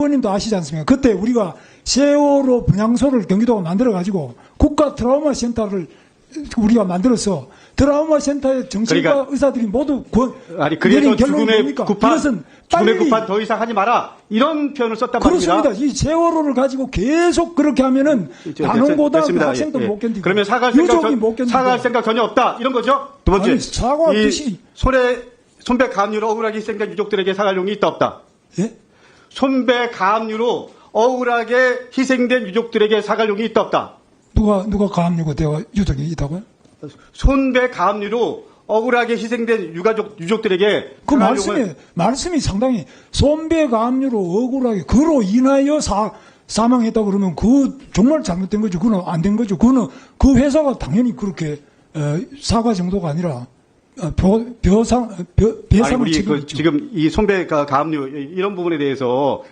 의원님도 아시지 않습니까? 그때 우리가 세월호 분향소를 경기도가 만들어가지고 국가 트라우마 센터를 우리가 만들어서 트라우마 센터의 정신과 그러니까- 의사들이 모두 권, 아니 그래서 죽음의? 급한 이것은 죽음의 급한 더 이상 하지 마라 이런 표현을 썼단 그렇습니다. 말입니다. 이 세월호를 가지고 계속 그렇게 하면은 단원고등 됐습니다. 학생도 예, 예. 못 견디고 그러면 사과할 생각, 전, 못 견디고 사과할 생각 전혀 없다 이런 거죠. 두 번째, 아니, 사과할 이 뜻이- 손해 손배 가압류로 억울하게 희생된 유족들에게 사과할 용이 있다 없다. 예? 손배 가압류로 억울하게 희생된 유족들에게 사과할 용이 있다 없다. 누가 누가 가압류가 되어 유족이 있다고요? 손배 가압류로 억울하게 희생된 유가족 유족들에게 그 말씀이 말씀이 상당히 손배 가압류로 억울하게 그로 인하여 사 사망했다 그러면 그 정말 잘못된 거죠. 그는 안 된 거죠. 그는 그 회사가 당연히 그렇게 어, 사과 정도가 아니라 어, 벼, 벼상 벼, 아니 배상을 우리 그. 지금 이 손배 가- 가압류 이런 부분에 대해서